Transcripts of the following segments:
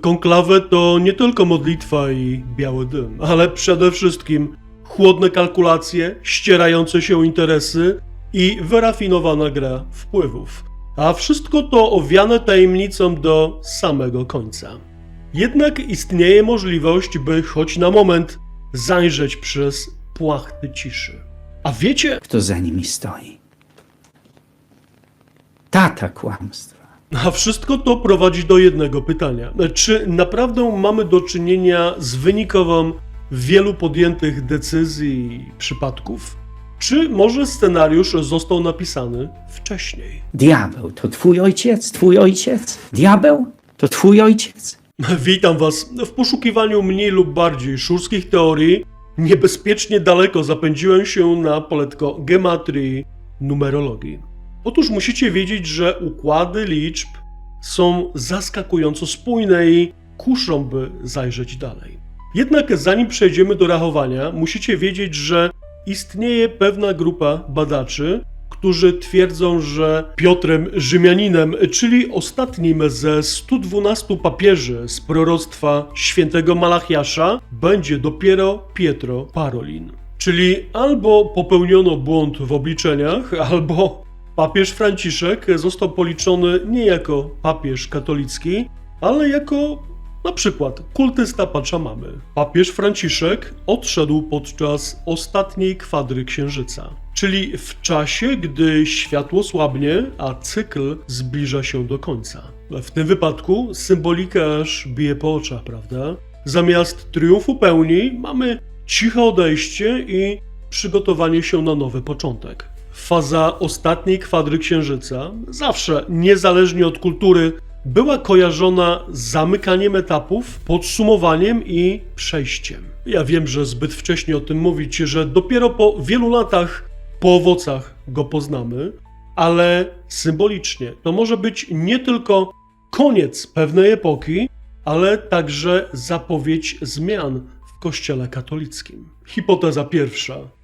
Konklawę to nie tylko modlitwa i biały dym, ale przede wszystkim chłodne kalkulacje, ścierające się interesy i wyrafinowana gra wpływów. A wszystko to owiane tajemnicą do samego końca. Jednak istnieje możliwość, by choć na moment zajrzeć przez płachty ciszy. A wiecie, Kto za nimi stoi? Tata kłamstwa. A wszystko to prowadzi do jednego pytania. Czy naprawdę mamy do czynienia z wynikową wielu podjętych decyzji i przypadków? Czy może scenariusz został napisany wcześniej? Diabeł to twój ojciec? Twój ojciec? Diabeł to twój ojciec? Witam Was. W poszukiwaniu mniej lub bardziej szurskich teorii niebezpiecznie daleko zapędziłem się na poletko gematrii numerologii. Otóż musicie wiedzieć, że układy liczb są zaskakująco spójne i kuszą, by zajrzeć dalej. Jednak zanim przejdziemy do rachowania, musicie wiedzieć, że istnieje pewna grupa badaczy, którzy twierdzą, że Piotrem Rzymianinem, czyli ostatnim ze 112 papieży z proroctwa świętego Malachiasza, będzie dopiero Pietro Parolin. Czyli albo popełniono błąd w obliczeniach, albo papież Franciszek został policzony nie jako papież katolicki, ale jako na przykład kultysta Pachamamy. Papież Franciszek odszedł podczas ostatniej kwadry księżyca, czyli w czasie, gdy światło słabnie, a cykl zbliża się do końca. W tym wypadku symbolika aż bije po oczach, prawda? Zamiast triumfu pełni mamy ciche odejście i przygotowanie się na nowy początek. Faza ostatniej kwadry księżyca, zawsze niezależnie od kultury, była kojarzona z zamykaniem etapów, podsumowaniem i przejściem. Ja wiem, że zbyt wcześnie o tym mówić, że dopiero po wielu latach po owocach go poznamy, ale symbolicznie to może być nie tylko koniec pewnej epoki, ale także zapowiedź zmian w Kościele katolickim. Hipoteza pierwsza.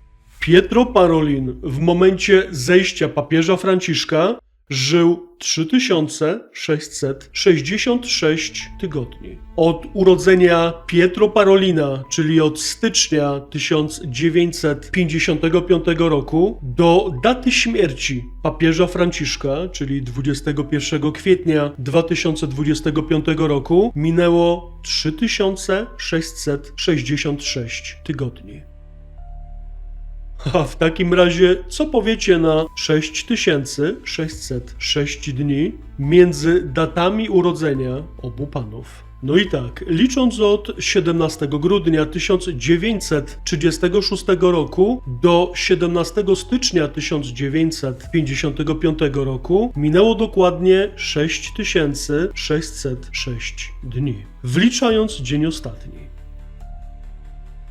Pietro Parolin w momencie zejścia papieża Franciszka żył 3666 tygodni. Od urodzenia Pietro Parolina, czyli od stycznia 1955 roku, do daty śmierci papieża Franciszka, czyli 21 kwietnia 2025 roku, minęło 3666 tygodni. A w takim razie, co powiecie na 6606 dni między datami urodzenia obu panów? No i tak, licząc od 17 grudnia 1936 roku do 17 stycznia 1955 roku minęło dokładnie 6606 dni, wliczając dzień ostatni.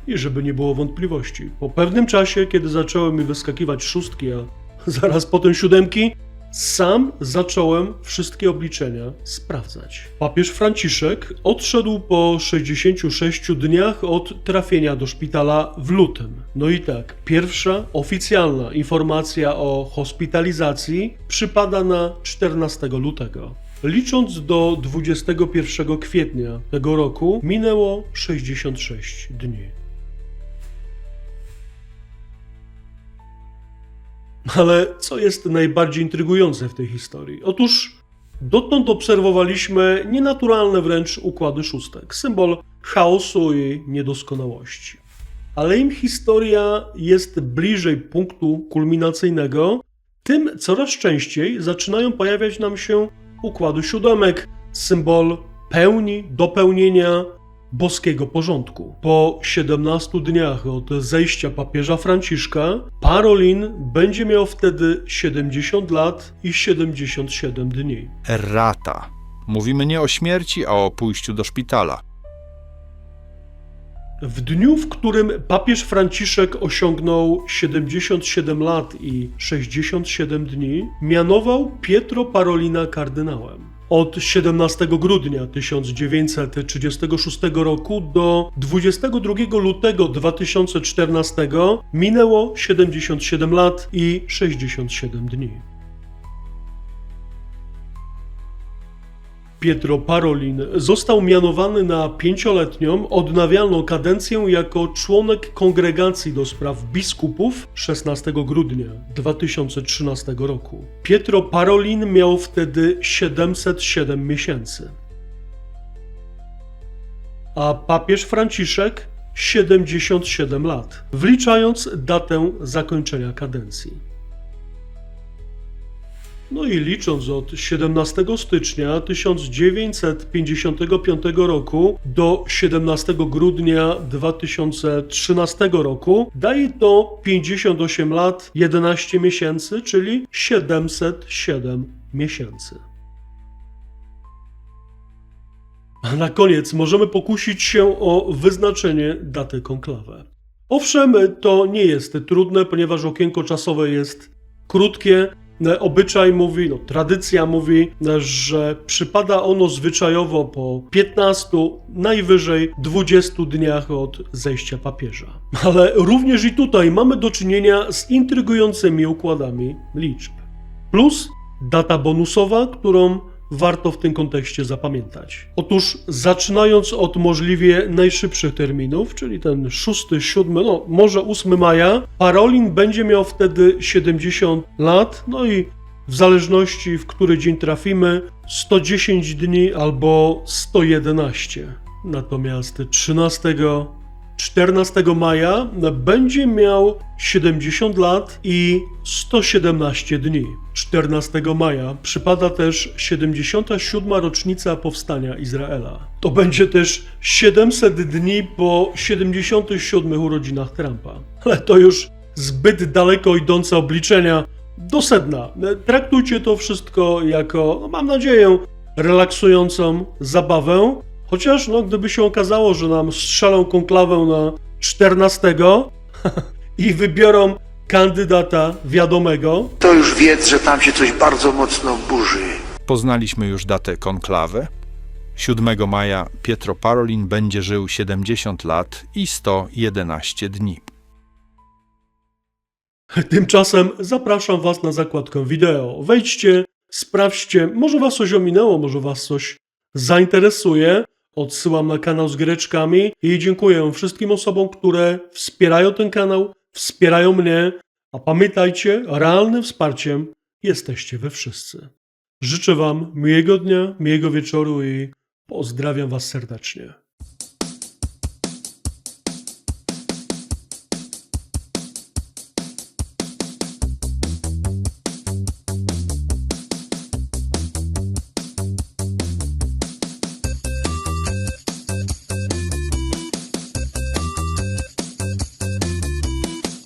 I żeby nie było wątpliwości, po pewnym czasie, kiedy zaczęły mi wyskakiwać szóstki, a zaraz potem siódemki, sam zacząłem wszystkie obliczenia sprawdzać. Papież Franciszek odszedł po 66 dniach od trafienia do szpitala w lutym. No i tak, pierwsza oficjalna informacja o hospitalizacji przypada na 14 lutego. Licząc do 21 kwietnia tego roku, minęło 66 dni. Ale co jest najbardziej intrygujące w tej historii? Otóż dotąd obserwowaliśmy nienaturalne wręcz układy szóstek, symbol chaosu i niedoskonałości. Ale im historia jest bliżej punktu kulminacyjnego, tym coraz częściej zaczynają pojawiać nam się układy siódemek, symbol pełni, dopełnienia boskiego porządku. Po 17 dniach od zejścia papieża Franciszka, Parolin będzie miał wtedy 70 lat i 77 dni. Errata. Mówimy nie o śmierci, a o pójściu do szpitala. W dniu, w którym papież Franciszek osiągnął 77 lat i 67 dni, mianował Pietro Parolina kardynałem. Od 17 grudnia 1936 roku do 22 lutego 2014 minęło 77 lat i 67 dni. Pietro Parolin został mianowany na pięcioletnią, odnawialną kadencję jako członek kongregacji do spraw biskupów 16 grudnia 2013 roku. Pietro Parolin miał wtedy 707 miesięcy, a papież Franciszek 77 lat, wliczając datę zakończenia kadencji. No i licząc od 17 stycznia 1955 roku do 17 grudnia 2013 roku daje to 58 lat 11 miesięcy, czyli 707 miesięcy. A na koniec możemy pokusić się o wyznaczenie daty konklawe. Owszem, to nie jest trudne, ponieważ okienko czasowe jest krótkie. Obyczaj mówi, no, tradycja mówi, że przypada ono zwyczajowo po 15, najwyżej 20 dniach od zejścia papieża. Ale również i tutaj mamy do czynienia z intrygującymi układami liczb. Plus data bonusowa, którą warto w tym kontekście zapamiętać. Otóż zaczynając od możliwie najszybszych terminów, czyli ten 6, 7, no może 8 maja, Parolin będzie miał wtedy 70 lat, no i w zależności w który dzień trafimy, 110 dni albo 111. Natomiast 13 14 maja będzie miał 70 lat i 117 dni. 14 maja przypada też 77. rocznica powstania Izraela. To będzie też 700 dni po 77 urodzinach Trumpa. Ale to już zbyt daleko idące obliczenia. Do sedna. Traktujcie to wszystko jako, mam nadzieję, relaksującą zabawę. Chociaż, no, gdyby się okazało, że nam strzelą konklawę na 14 i wybiorą kandydata wiadomego, to już wiedz, że tam się coś bardzo mocno burzy. Poznaliśmy już datę konklawę. 7 maja Pietro Parolin będzie żył 70 lat i 111 dni. tymczasem zapraszam Was na zakładkę wideo. Wejdźcie, sprawdźcie, może Was coś ominęło, może Was coś zainteresuje. Odsyłam na kanał z greczkami i dziękuję wszystkim osobom, które wspierają ten kanał, wspierają mnie, a pamiętajcie, realnym wsparciem jesteście wy wszyscy. Życzę Wam miłego dnia, miłego wieczoru i pozdrawiam Was serdecznie.